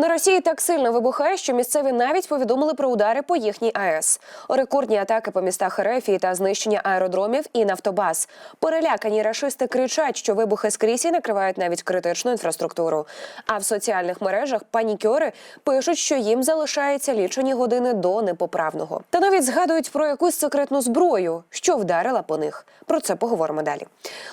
На Росії так сильно вибухає, що місцеві навіть повідомили про удари по їхній АЕС. Рекордні атаки по містах Ерефії та знищення аеродромів і нафтобаз. Перелякані рашисти кричать, що вибухи скрізь і накривають навіть критичну інфраструктуру. А в соціальних мережах панікьори пишуть, що їм залишається лічені години до непоправного. Та навіть згадують про якусь секретну зброю, що вдарила по них. Про це поговоримо далі.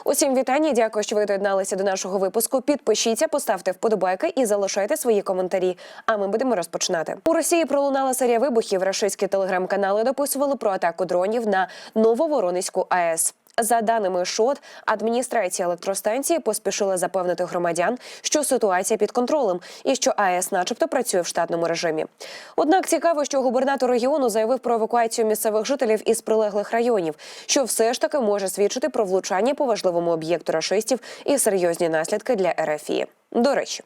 Усім вітання. Дякую, що ви доєдналися до нашого випуску. Підпишіться, поставте вподобайки і залишайте свої коментарі. А ми будемо розпочинати. У Росії пролунала серія вибухів. Рашистські телеграм-канали дописували про атаку дронів на Нововоронезьку АЕС. За даними ШОТ, адміністрація електростанції поспішила запевнити громадян, що ситуація під контролем і що АЕС, начебто, працює в штатному режимі. Однак цікаво, що губернатор регіону заявив про евакуацію місцевих жителів із прилеглих районів, що все ж таки може свідчити про влучання по важливому об'єкту рашистів і серйозні наслідки для РФІ. До речі,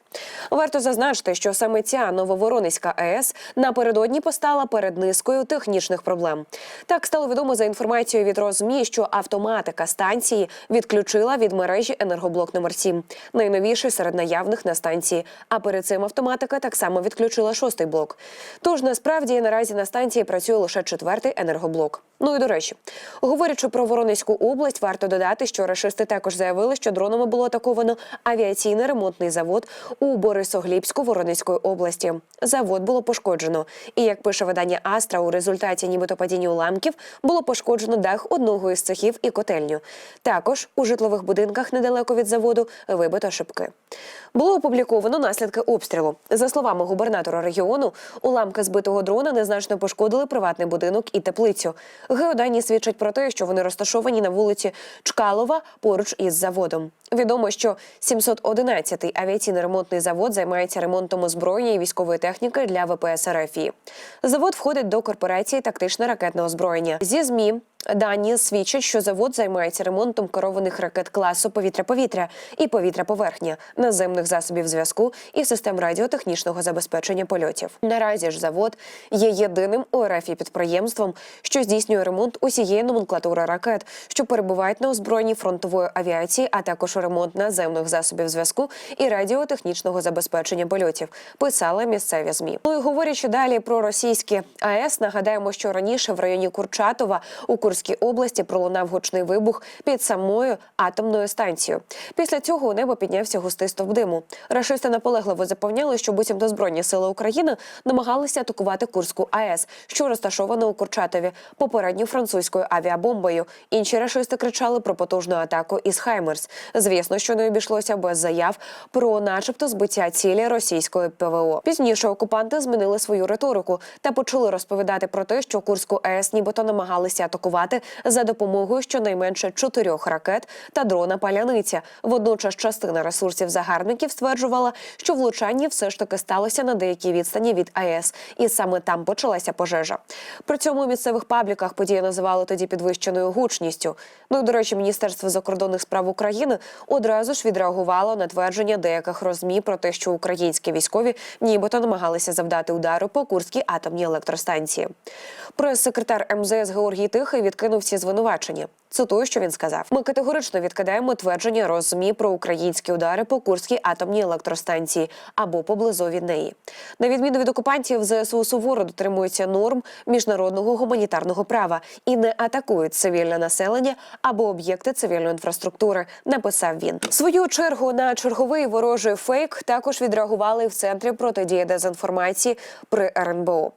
варто зазначити, що саме ця нововоронезька АЕС напередодні постала перед низкою технічних проблем. Так стало відомо за інформацією від РосЗМІ, що автоматика станції відключила від мережі енергоблок номер 7 найновіший серед наявних на станції. А перед цим автоматика так само відключила шостий блок. Тож насправді наразі на станції працює лише четвертий енергоблок. Ну і до речі, говорячи про Воронезьку область, варто додати, що рашисти також заявили, що дронами було атаковано авіаційний ремонтний завод у Борисоглібську Воронезької області. Завод було пошкоджено. І як пише видання Астра, у результаті нібито падіння уламків було пошкоджено дах одного із цехів і котельню. Також у житлових будинках недалеко від заводу вибито шибки. Було опубліковано наслідки обстрілу. За словами губернатора регіону, уламки збитого дрона незначно пошкодили приватний будинок і теплицю. Геодані свідчать про те, що вони розташовані на вулиці Чкалова поруч із заводом. Відомо, що 711-й авіаційний ремонтний завод займається ремонтом озброєння і військової техніки для ВПС РФІ. Завод входить до корпорації тактичне ракетне озброєння. Зі змі Дані свідчать, що завод займається ремонтом керованих ракет класу повітря-повітря і повітря-поверхня, наземних засобів зв'язку і систем радіотехнічного забезпечення польотів. Наразі ж завод є єдиним у РФ підприємством, що здійснює ремонт усієї номенклатури ракет, що перебувають на озброєнні фронтової авіації, а також ремонт наземних засобів зв'язку і радіотехнічного забезпечення польотів. Писали місцеві змі. Ну і говорячи далі про російські АЕС, нагадаємо, що раніше в районі Курчатова у Курській області пролунав гучний вибух під самою атомною станцією. Після цього у небо піднявся густий стовп диму. Рашисти наполегливо запевняли, що буцімто збройні сили України намагалися атакувати Курську АЕС, що розташована у Курчатові, попередньо французькою авіабомбою. Інші рашисти кричали про потужну атаку із Хаймерс. Звісно, що не обійшлося без заяв про, начебто, збиття цілі російської ПВО. Пізніше окупанти змінили свою риторику та почали розповідати про те, що Курську АЕС нібито намагалися атакувати за допомогою щонайменше чотирьох ракет та дрона Паляниця. Водночас частина ресурсів загарбників стверджувала, що влучання все ж таки сталося на деякій відстані від АЕС, і саме там почалася пожежа. При цьому у місцевих пабліках події називали тоді підвищеною гучністю. Ну і до речі, Міністерство закордонних справ України одразу ж відреагувало на твердження деяких розмі про те, що українські військові нібито намагалися завдати удару по Курській атомній електростанції. Прес-секретар МЗС Георгій Тихий відкинув всі звинувачення. Цитую, що він сказав: ми категорично відкидаємо твердження розмі про українські удари по Курській атомній електростанції або поблизу від неї. На відміну від окупантів, ЗСУ суворо дотримуються норм міжнародного гуманітарного права і не атакують цивільне населення або об'єкти цивільної інфраструктури. Написав він свою чергу на черговий ворожий фейк також відреагували в центрі протидії дезінформації при РНБО.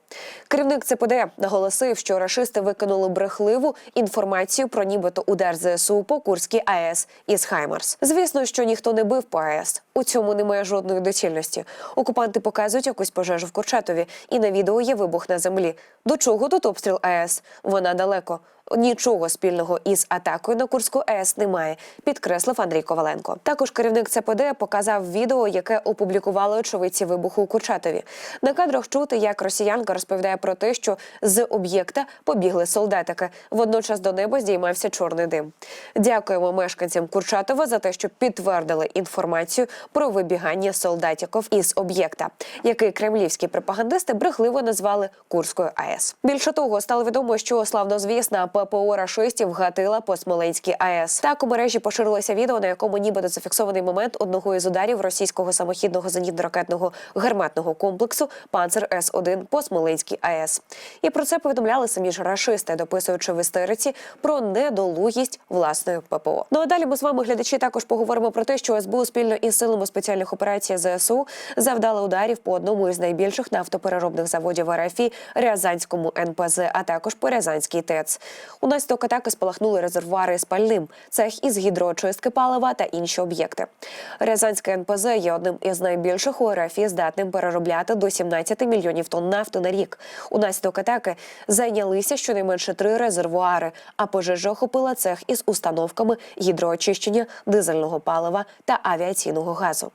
Керівник ЦПД наголосив, що рашисти викинули брехливу інформацію про нібито удар ЗСУ по Курській АЕС із Хаймарс. Звісно, що ніхто не бив по АЕС. У цьому немає жодної доцільності. Окупанти показують якусь пожежу в Курчатові, і на відео є вибух на землі. До чого тут обстріл АЕС? Вона далеко. Нічого спільного із атакою на Курську АЕС немає, підкреслив Андрій Коваленко. Також керівник ЦПД показав відео, яке опублікували очевидці вибуху у Курчатові. На кадрах чути, як росіянка розповідає про те, що з об'єкта побігли солдатики. Водночас до неба здіймався чорний дим. Дякуємо мешканцям Курчатова за те, що підтвердили інформацію про вибігання солдатіків із об'єкта, який кремлівські пропагандисти брехливо назвали Курською АЕС. Більше того, стало відомо, що славнозвісна ППО рашистів гатила по Смоленській АЕС. Так у мережі поширилося відео, на якому нібито зафіксований момент одного із ударів російського самохідного зенітно-ракетного гарматного комплексу Панцер С 1 по Смоленській АЕС. І про це повідомляли самі ж рашисти, дописуючи в істериці про недолугість власної ППО. Ну а далі ми з вами глядачі також поговоримо про те, що СБУ спільно із силами спеціальних операцій ЗСУ завдали ударів по одному із найбільших нафтопереробних заводів РФІ Рязанському НПЗ, а також по Рязанській ТЕЦ. Унаслідок атаки спалахнули резервуари з пальним, цех із гідроочистки палива та інші об'єкти. Рязанське НПЗ є одним із найбільших у РФІ, здатним переробляти до 17 мільйонів тонн нафти на рік. Унаслідок атаки зайнялися щонайменше три резервуари, а пожежа охопила цех із установками гідроочищення дизельного палива та авіаційного газу.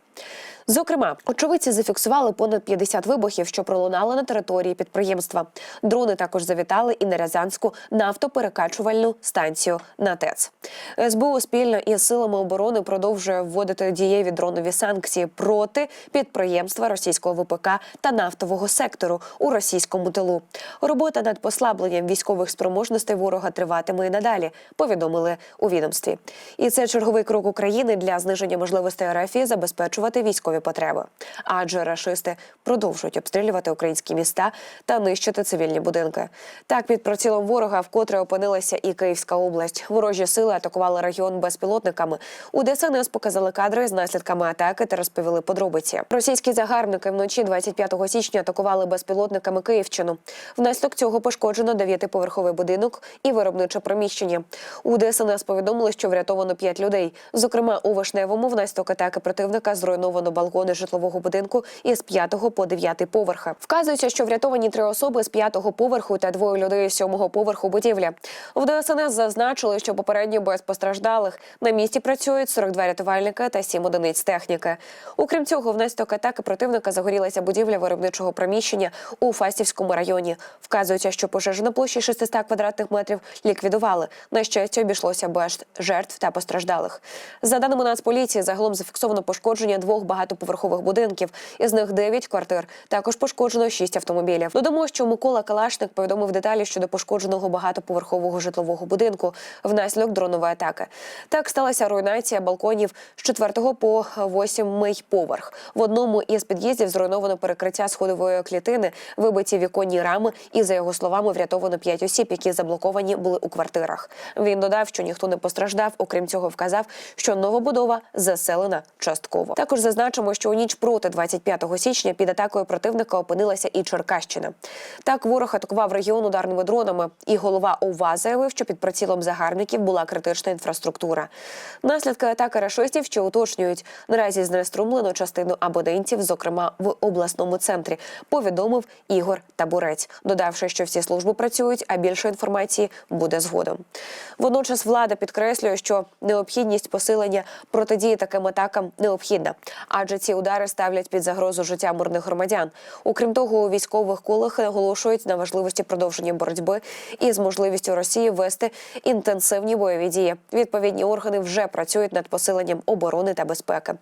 Зокрема, очевидці зафіксували понад 50 вибухів, що пролунали на території підприємства. Дрони також завітали і на Рязанську нафтоперекачувальну станцію на ТЕЦ. СБУ спільно із силами оборони продовжує вводити дієві дронові санкції проти підприємства російського ВПК та нафтового сектору у російському тилу. Робота над послабленням військових спроможностей ворога триватиме і надалі. Повідомили у відомстві. І це черговий крок України для зниження можливостей РФ забезпечувати військові потреби. Адже рашисти продовжують обстрілювати українські міста та нищити цивільні будинки. Так під прицілом ворога вкотре опинилася і Київська область. Ворожі сили атакували регіон безпілотниками. У ДСНС показали кадри з наслідками атаки та розповіли подробиці. Російські загарбники вночі 25 січня атакували безпілотниками Київщину. Внаслідок цього пошкоджено дев'ятиповерховий будинок і виробниче приміщення. У ДСНС повідомили, що врятовано п'ять людей. Зокрема, у Вишневому внаслідок атаки противника зруйновано балкони житлового будинку із 5 по 9 поверха. Вказується, що врятовані три особи з 5 поверху та двоє людей з 7 поверху будівлі. В ДСНС зазначили, що попередньо без постраждалих на місці працюють 42 рятувальника та 7 одиниць техніки. Окрім цього, внаслідок атаки противника загорілася будівля виробничого приміщення у Фастівському районі. Вказується, що пожежу на площі 600 квадратних метрів ліквідували. На щастя, обійшлося без жертв та постраждалих. За даними Нацполіції, загалом зафіксовано пошкодження двох багатоповерхових будинків. Із них 9 квартир. Також пошкоджено 6 автомобілів. Додамо, що Микола Калашник повідомив деталі щодо пошкодженого багатоповерхового житлового будинку внаслідок дронової атаки. Так сталася руйнація балконів з 4 по 8 поверх. В одному із під'їздів зруйновано перекриття сходової клітини, вибиті віконні рами, і за його словами врятовано 5 осіб, які заблоковані були у квартирах. Він додав, що ніхто не постраждав. Окрім цього, вказав, що новобудова заселена частково. Також зазначимо, що у ніч проти 25 січня під атакою противника опинилася і Черкащина. Так ворог атакував регіон ударними дронами, і голова ОВА заявив, що під прицілом загарбників була критична інфраструктура. Наслідки атаки рашистів, що уточнюють, наразі знеструмлено частину абонентів, зокрема в обласному центрі. Повідомив Ігор Табурець, додавши, що всі служби працюють, а більше інформації буде згодом. Водночас влада підкреслює, що необхідність посилення протидії таким атакам необхідна, адже ці удари ставлять під загрозу життя мирних громадян. Окрім того, у військових колах наголошують на важливості продовження боротьби і з можливістю Росії вести інтенсивні бойові дії. Відповідні органи вже працюють над посиленням оборони та безпеки.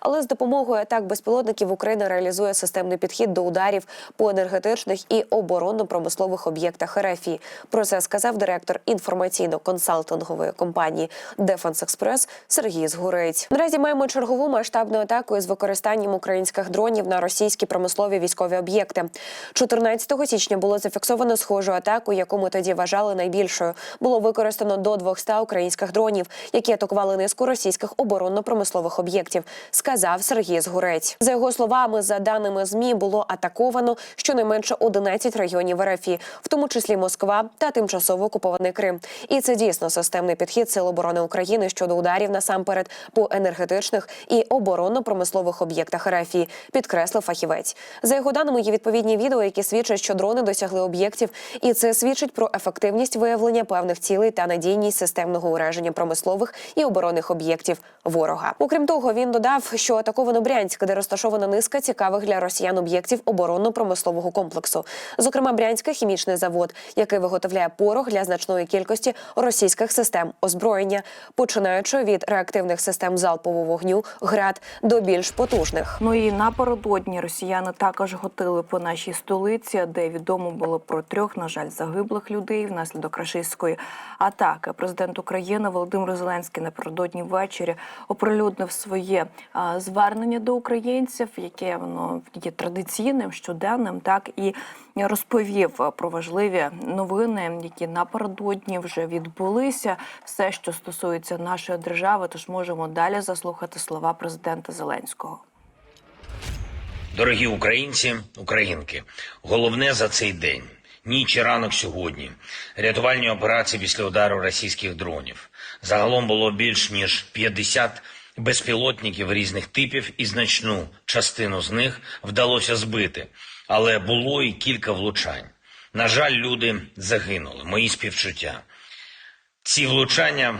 Але з допомогою атак безпілотників Україна реалізує системний підхід до ударів по енергетичних і оборонно-промислових об'єктах РФ. Про це сказав директор інформаційно-консалтингової компанії Дефенс Експрес Сергій Згурець. Наразі маємо чергову масштабну атаку із використанням українських дронів на російські промислові військові об'єкти. 14 січня було зафіксовано схожу атаку, яку ми тоді вважали найбільшою. Було використано до 200 українських дронів, які атакували низку російських оборонно-промислових об'єктів. Сказав Сергій Згурець. За його словами, за даними змі було атаковано щонайменше 11 районів РФ, в тому числі Москва та тимчасово окупований Крим. І це дійсно системний підхід Сил оборони України щодо ударів насамперед по енергетичних і оборонно-промислових об'єктах РФ, підкреслив фахівець. За його даними, є відповідні відео, які свідчать, що дрони досягли об'єктів, і це свідчить про ефективність виявлення певних цілей та надійність системного ураження промислових і оборонних об'єктів ворога. Окрім того, він додав, що атаковано Брянськ, де розташована низка цікавих для росіян об'єктів оборонно-промислового комплексу, зокрема Брянський хімічний завод, який виготовляє порох для значної кількості російських систем озброєння, починаючи від реактивних систем залпового вогню, град до більш потужних. Ну і напередодні росіяни також готили по нашій столиці, де відомо було про трьох, на жаль, загиблих людей внаслідок рашистської атаки. Президент України Володимир Зеленський напередодні ввечері оприлюднив своє звернення до українців, яке воно є традиційним, щоденним, так і розповів про важливі новини, які напередодні вже відбулися. Все, що стосується нашої держави, тож можемо далі заслухати слова президента Зеленського. Дорогі українці, українки, головне за цей день. Ніч і ранок сьогодні. Рятувальні операції після удару російських дронів. Загалом було більш ніж 50 безпілотників різних типів, і значну частину з них вдалося збити. Але було і кілька влучань. На жаль, люди загинули. Мої співчуття. Ці влучання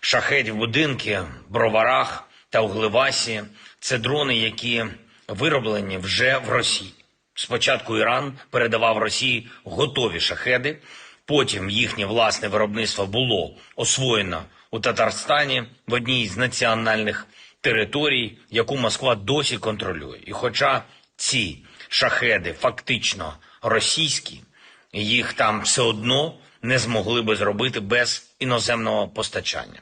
шахетів будинки, броварах та Углевасі – це дрони, які вироблені вже в Росії. Спочатку Іран передавав Росії готові шахеди, потім їхнє власне виробництво було освоєно у Татарстані в одній з національних територій, яку Москва досі контролює. І хоча ці шахеди фактично російські, їх там все одно не змогли би зробити без іноземного постачання.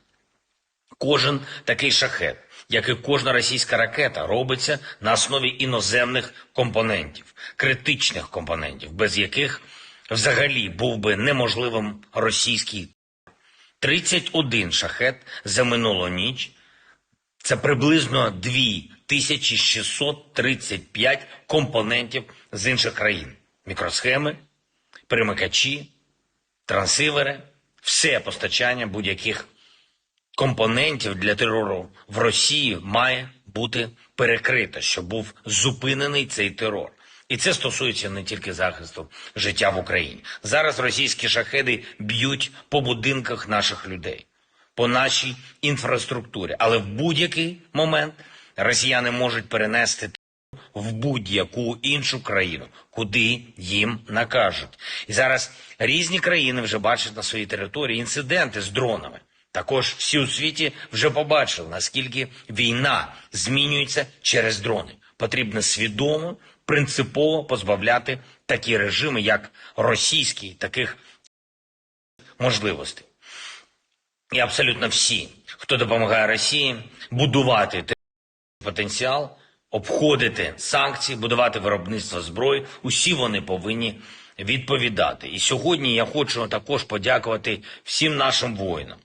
Кожен такий шахет, як і кожна російська ракета, робиться на основі іноземних компонентів, критичних компонентів, без яких взагалі був би неможливим російський 31 шахет за минулу ніч. Це приблизно 2635 компонентів з інших країн: мікросхеми, перемикачі, трансивери, все постачання будь-яких компонентів для терору в Росії має бути перекрито, щоб був зупинений цей терор. І це стосується не тільки захисту життя в Україні. Зараз російські шахеди б'ють по будинках наших людей, по нашій інфраструктурі. Але в будь-який момент росіяни можуть перенести в будь-яку іншу країну, куди їм накажуть. І зараз різні країни вже бачать на своїй території інциденти з дронами. Також всі у світі вже побачили, наскільки війна змінюється через дрони. Потрібно свідомо, принципово позбавляти такі режими, як російський, таких можливостей. І абсолютно всі, хто допомагає Росії будувати потенціал, обходити санкції, будувати виробництво зброї. Усі вони повинні відповідати. І сьогодні я хочу також подякувати всім нашим воїнам,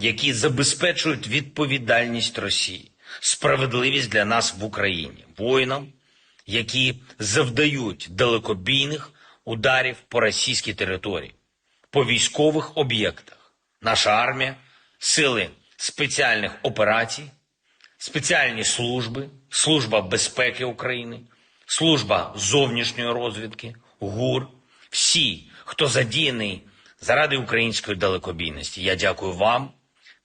які забезпечують відповідальність Росії, справедливість для нас в Україні, воїнам, які завдають далекобійних ударів по російській території, по військових об'єктах. Наша армія, сили спеціальних операцій спеціальні служби, служба безпеки України, служба зовнішньої розвідки, ГУР, всі, хто задіяний заради української далекобійності. Я дякую вам.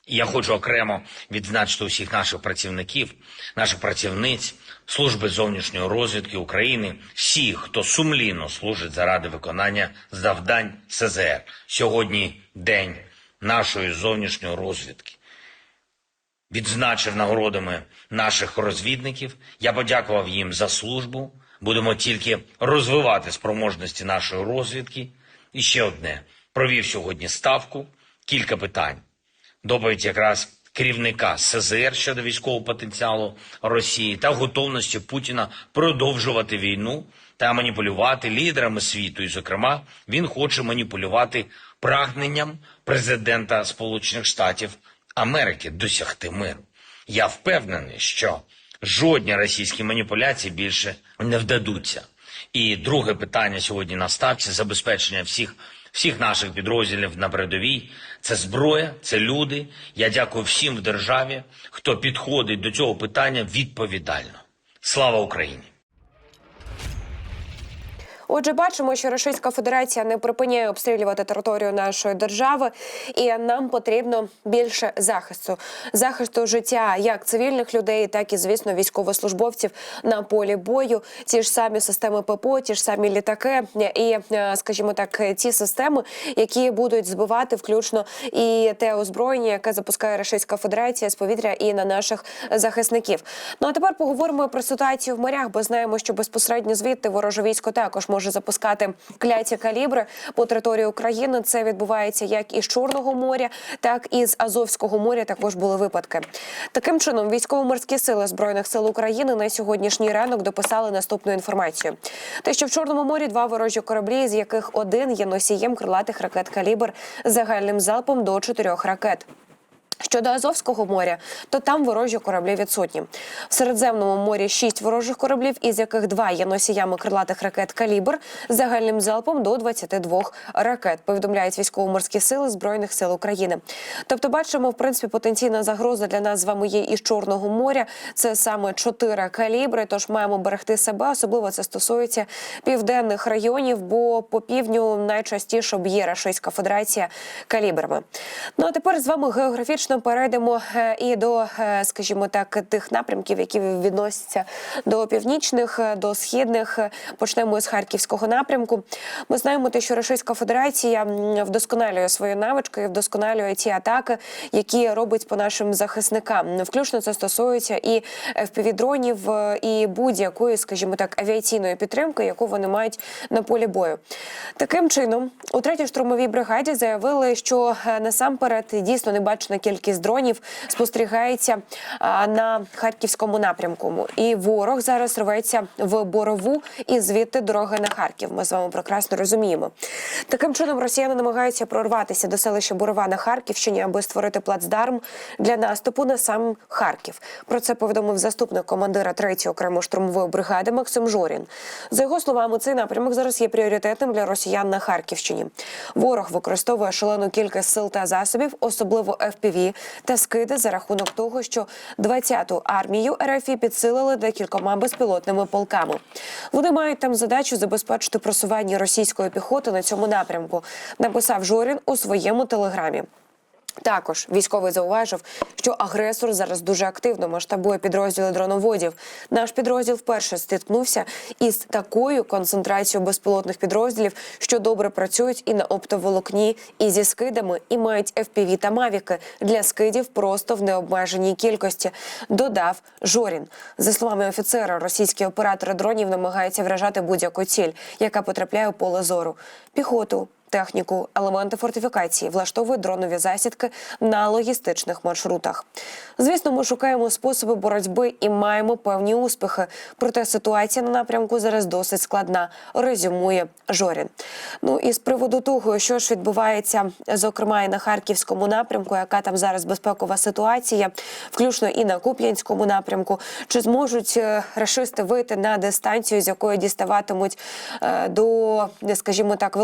Я хочу окремо відзначити усіх наших працівників, наших працівниць, служби зовнішньої розвідки України, всіх, хто сумлінно служить заради виконання завдань СЗР. Сьогодні день нашої зовнішньої розвідки відзначив нагородами наших розвідників. Я подякував їм за службу. Будемо тільки розвивати спроможності нашої розвідки. І ще одне провів сьогодні ставку. Кілька питань. Доповідь якраз керівника СЗР щодо військового потенціалу Росії та готовності Путіна продовжувати війну та маніпулювати лідерами світу. І, зокрема, він хоче маніпулювати прагненням президента Сполучених Штатів Америки досягти миру. Я впевнений, що жодні російські маніпуляції більше не вдадуться. І друге питання сьогодні на ставці забезпечення всіх, всіх наших підрозділів на передовій. Це зброя, це люди. Я дякую всім в державі, хто підходить до цього питання відповідально. Слава Україні! Отже, бачимо, що Російська Федерація не припиняє обстрілювати територію нашої держави, і нам потрібно більше захисту, захисту життя як цивільних людей, так і звісно військовослужбовців на полі бою. Ті ж самі системи ППО, ті ж самі літаки, і е, скажімо так, ті системи, які будуть збивати включно і те озброєння, яке запускає Російська Федерація з повітря і на наших захисників. Ну а тепер поговоримо про ситуацію в морях, бо знаємо, що безпосередньо звідти вороже військо також може запускати кляті калібри по території України. Це відбувається як із Чорного моря, так і з Азовського моря. Також були випадки. Таким чином, військово-морські сили збройних сил України на сьогоднішній ранок дописали наступну інформацію: те, що в Чорному морі два ворожі кораблі, з яких один є носієм крилатих ракет калібр загальним залпом до чотирьох ракет. Щодо Азовського моря, то там ворожі кораблі відсутні. В Середземному морі шість ворожих кораблів, із яких два є носіями крилатих ракет «Калібр» з загальним залпом до 22 ракет, повідомляють військово-морські сили Збройних сил України. Тобто, бачимо, в принципі, потенційна загроза для нас з вами є із Чорного моря. Це саме чотири калібри. Тож маємо берегти себе. Особливо це стосується південних районів, бо по півдню найчастіше б'є Російська Федерація калібрами. Ну а тепер з вами географічно перейдемо е, і до, е, скажімо так, тих напрямків, які відносяться до північних, е, до східних. Почнемо з харківського напрямку. Ми знаємо те, що Російська Федерація вдосконалює свої навички, вдосконалює ті атаки, які робить по нашим захисникам. Включно це стосується і впівдронів, і будь-якої, скажімо так, авіаційної підтримки, яку вони мають на полі бою. Таким чином, у третій штурмовій бригаді заявили, що насамперед дійсно небачена кількість дронів спостерігається на харківському напрямку. І ворог зараз рветься в борову і звідти дороги на Харків. Ми з вами прекрасно розуміємо. Таким чином, росіяни намагаються прорватися до селища Борова на Харківщині, аби створити плацдарм для наступу на сам Харків. Про це повідомив заступник командира 3-ї окремої штурмової бригади Максим Жорін. За його словами, цей напрямок зараз є пріоритетним для росіян на Харківщині. Ворог використовує шалену кількість сил та засобів, особливо FPV та скиди за рахунок того, що 20-ту армію РФ підсилили декількома безпілотними полками. Вони мають там задачу забезпечити просування російської піхоти на цьому напрямку. Написав Жорін у своєму телеграмі. Також військовий зауважив, що агресор зараз дуже активно масштабує підрозділи дроноводів. Наш підрозділ вперше стикнувся із такою концентрацією безпілотних підрозділів, що добре працюють і на оптоволокні, і зі скидами, і мають FPV та мавіки для скидів просто в необмеженій кількості. Додав Жорін. За словами офіцера, російські оператори дронів намагаються вражати будь-яку ціль, яка потрапляє у поле зору, піхоту техніку, елементи фортифікації, влаштовують дронові засідки на логістичних маршрутах. Звісно, ми шукаємо способи боротьби і маємо певні успіхи. Проте ситуація на напрямку зараз досить складна. Резюмує Жорін. Ну і з приводу того, що ж відбувається, зокрема і на харківському напрямку, яка там зараз безпекова ситуація, включно і на Куп'янському напрямку, чи зможуть е, рашисти вийти на дистанцію, з якої діставатимуть е, до, скажімо так,